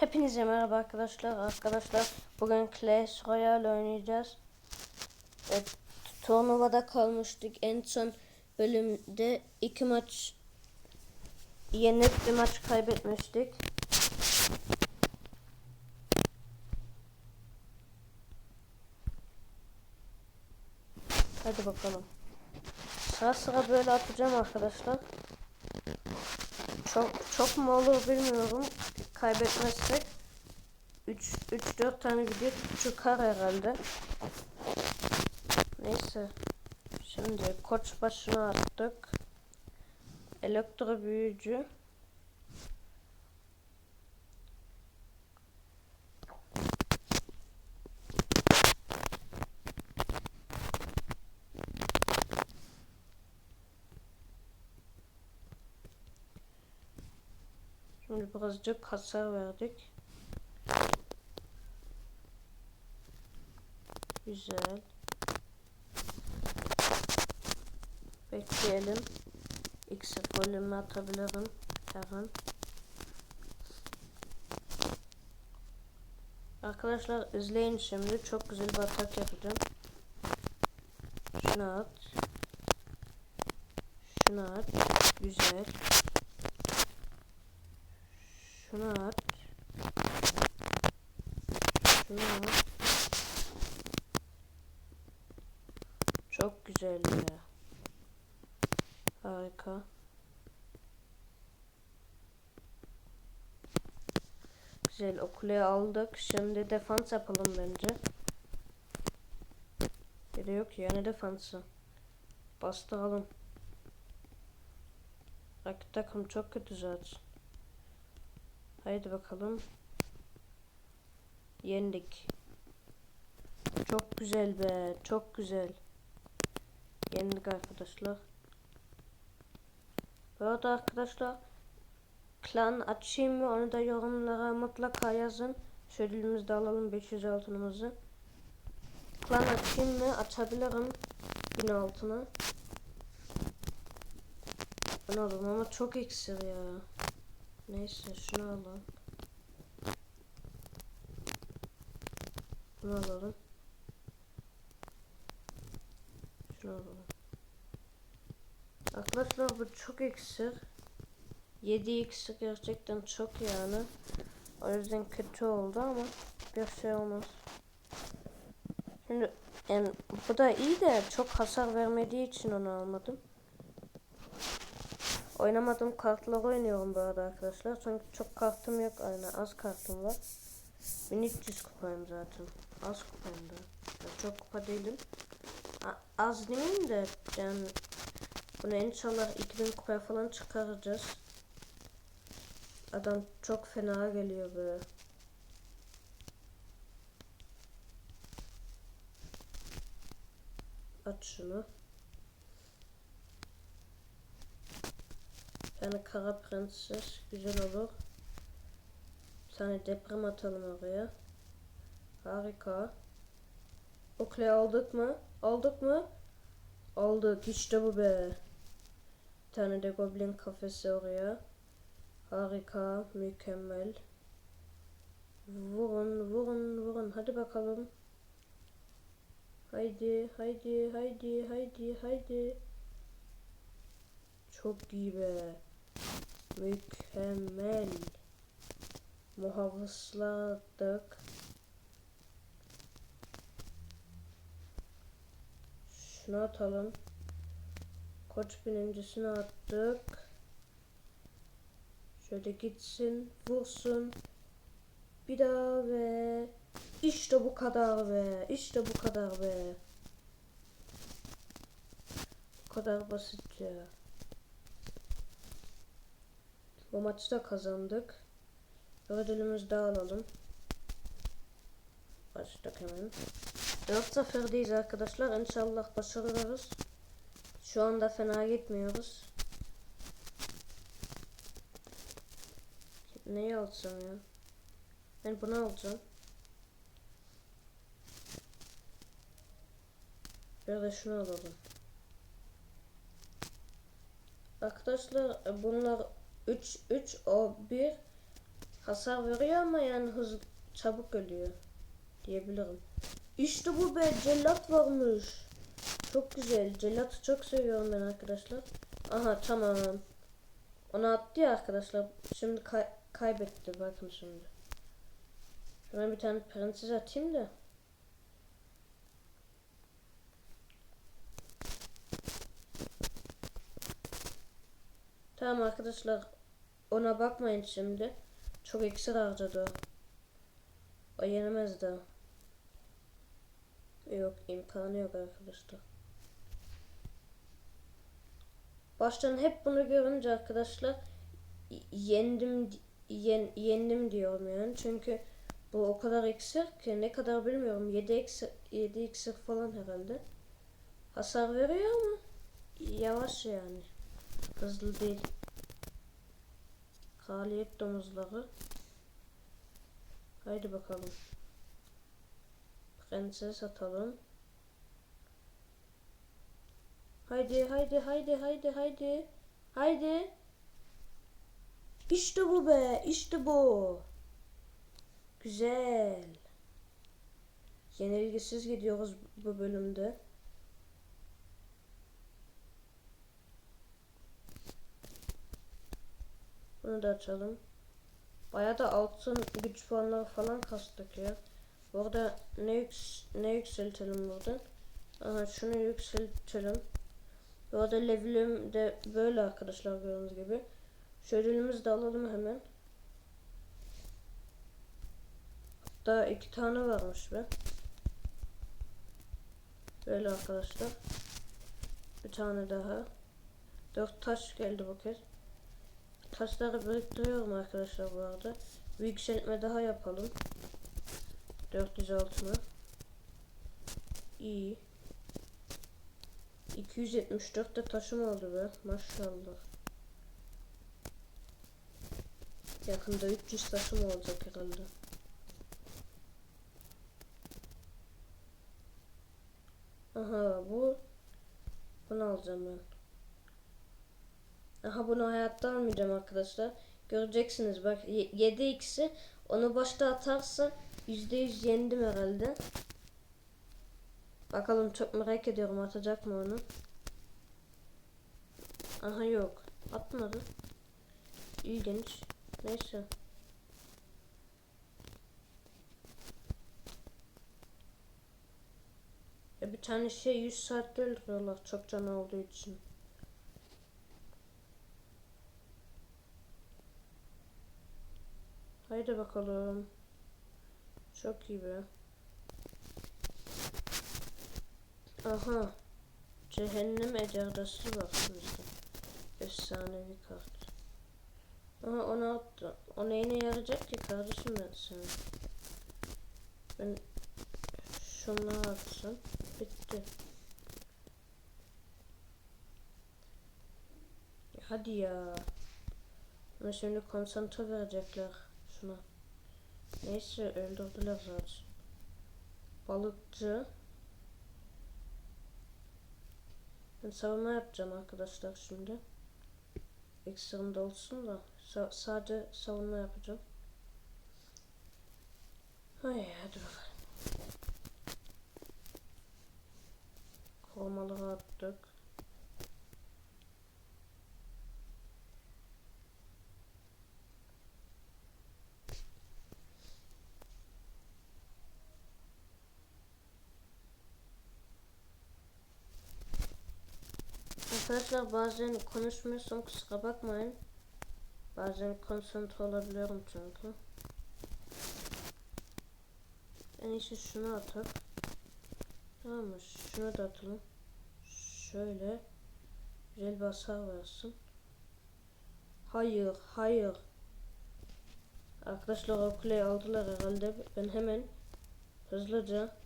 Hepinize merhaba arkadaşlar. Arkadaşlar bugün Clash Royale oynayacağız. Evet, turnuvada kalmıştık. En son bölümde iki maç yenip bir maç kaybetmiştik. Hadi bakalım. Sıra sıra böyle atacağım arkadaşlar. Çok çok mu olur bilmiyorum. Kaybetmezsek 3 3 4 tane video çıkar herhalde. Neyse. Şimdi koç başına attık. Elektro büyücü. Şimdi birazcık hasar verdik. Güzel. Bekleyelim. X volümü atabilirim. Her. Arkadaşlar izleyin şimdi. Çok güzel bir atak yapacağım. Şunu at. Şunu at. Güzel. Şunu at. Şunu at. Çok güzel ya. Harika. Güzel o kuleyi aldık. Şimdi defans yapalım bence. Geri yok yani defansı. Bastıralım. Rakip takım çok kötü zaten. Haydi bakalım. Yendik. Çok güzel be. Çok güzel. Yendik arkadaşlar. Bu arada arkadaşlar klan açayım mı onu da yorumlara mutlaka yazın. Şöyle elimizde alalım 500 altınımızı. Klan açayım mı? Açabilirim. Bin altına. Ben alırım ama çok iksir ya. Neyse şunu alalım. Bunu alalım. Şunu alalım. Arkadaşlar bu çok iksir. 7 iksir gerçekten çok yani. O yüzden kötü oldu ama bir şey olmaz. Şimdi yani bu da iyi de çok hasar vermediği için onu almadım. Oynamadığım kartları oynuyorum bu arada arkadaşlar. Çünkü çok kartım yok aynı az kartım var. 1300 kupayım zaten. Az kupayım da. Ya çok kupa değilim. A az demeyeyim de yani bunu inşallah 2000 kupaya falan çıkaracağız. Adam çok fena geliyor böyle. Şunu. Tane kara prenses güzel olur. Bir tane deprem atalım oraya. Harika. Okle aldık mı? Aldık mı? Aldık. İşte bu be. Bir tane de goblin kafesi oraya. Harika. Mükemmel. Vurun, vurun, vurun. Hadi bakalım. Haydi, haydi, haydi, haydi, haydi. Çok iyi be. Mükemmel. Muhafızladık. Şunu atalım. Koç birincisini attık. Şöyle gitsin, vursun. Bir daha ve işte bu kadar be. İşte bu kadar be. Bu kadar basit ya. Bu maçı da kazandık. Ödülümüzü de alalım. Başladık hemen. Dört zaferdeyiz arkadaşlar. İnşallah başarırız. Şu anda fena gitmiyoruz. Neyi alacağım ya? Ben bunu alacağım. De şunu alalım. Arkadaşlar bunlar 3 3 o 1 Hasar veriyor ama yani hızlı çabuk ölüyor diyebilirim. İşte bu be cellat varmış. Çok güzel. Cellatı çok seviyorum ben arkadaşlar. Aha tamam. Onu attı ya arkadaşlar. Şimdi kay- kaybetti bakın şimdi. Şuna bir tane prenses atayım da. Tamam arkadaşlar. Ona bakmayın şimdi. Çok iksir harcadı o. Yenemez daha. Yok imkanı yok arkadaşlar. Baştan hep bunu görünce arkadaşlar yendim yen, yendim diyorum yani. Çünkü bu o kadar iksir ki ne kadar bilmiyorum. 7 iksir, 7 iksir falan herhalde. Hasar veriyor ama yavaş yani. Hızlı değil. Kraliyet domuzları. Haydi bakalım. Prenses atalım. Haydi haydi haydi haydi haydi. Haydi. İşte bu be. işte bu. Güzel. Yenilgisiz gidiyoruz bu bölümde. Bunu da açalım. Bayağı da altın güç puanları falan kastık ya. Bu arada ne, yüks ne yükseltelim buradan? Aha şunu yükseltelim. Bu arada levelim de böyle arkadaşlar gördüğünüz gibi. Şu ödülümüzü de alalım hemen. Hatta iki tane varmış be. Böyle arkadaşlar. Bir tane daha. Dört taş geldi bu kez. Taşları biriktiriyorum arkadaşlar bu arada. Bir yükseltme daha yapalım. 406 mı? İyi. 274 de taşım oldu be. Maşallah. Yakında 300 taşım olacak herhalde. Aha bu. Bunu alacağım ben. Aha bunu hayatta almayacağım arkadaşlar. Göreceksiniz bak 7x'i onu başta atarsa %100 yendim herhalde. Bakalım çok merak ediyorum atacak mı onu. Aha yok. Atmadı. İlginç. Neyse. Ya bir tane şey 100 saatte öldürüyorlar çok can olduğu için. Haydi bakalım. Çok be. Aha. Cehennem ecerdası var bizde. Efsanevi kart. Aha onu attı. O neyine yarayacak ki kardeşim ben sana. Ben şunları atsam. Bitti. Hadi ya. Ama şimdi konsantre verecekler şuna. Neyse öldürdüler zaten. Balıkçı. Ben savunma yapacağım arkadaşlar şimdi. Ekstrem de olsun da sa- sadece savunma yapacağım. Ay hadi bakalım. Korumaları attık. Arkadaşlar bazen konuşmuyorsam kusura bakmayın. Bazen konsantre olabiliyorum çünkü. En iyisi şunu atıp. Tamam mı? Şunu da atalım. Şöyle. Güzel bir hasar versin. Hayır, hayır. Arkadaşlar o kuleyi aldılar herhalde. Ben hemen hızlıca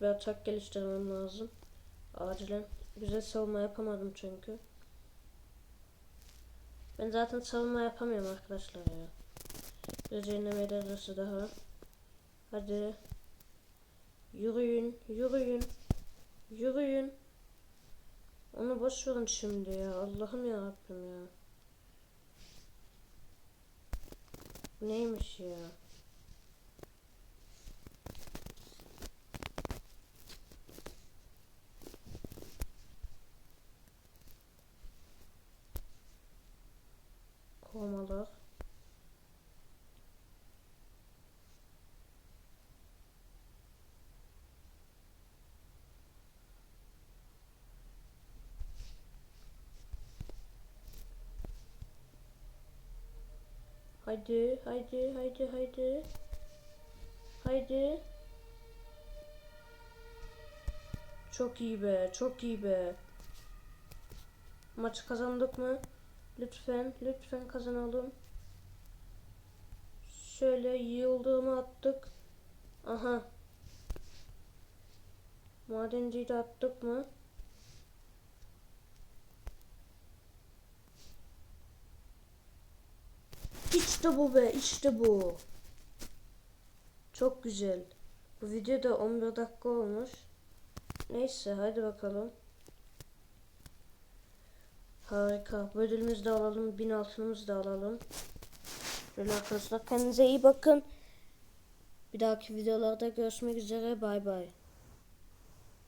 bir atak geliştirmem lazım. Acilen. Güzel savunma yapamadım çünkü. Ben zaten savunma yapamıyorum arkadaşlar ya. Bir cehennem ederisi daha. Hadi. Yürüyün, yürüyün. Yürüyün. Onu boş verin şimdi ya. Allah'ım ya Rabbim ya. Neymiş ya? Komalar. Haydi, haydi, haydi, haydi. Haydi. Çok iyi be, çok iyi be. Maçı kazandık mı? Lütfen, lütfen kazanalım. Şöyle yıldığımı attık. Aha. Madenciyi de attık mı? İşte bu be, işte bu. Çok güzel. Bu video da 11 dakika olmuş. Neyse hadi bakalım. Harika. Bu ödülümüzü de alalım. Bin altınımızı da alalım. Böyle arkadaşlar kendinize iyi bakın. Bir dahaki videolarda görüşmek üzere. Bay bay.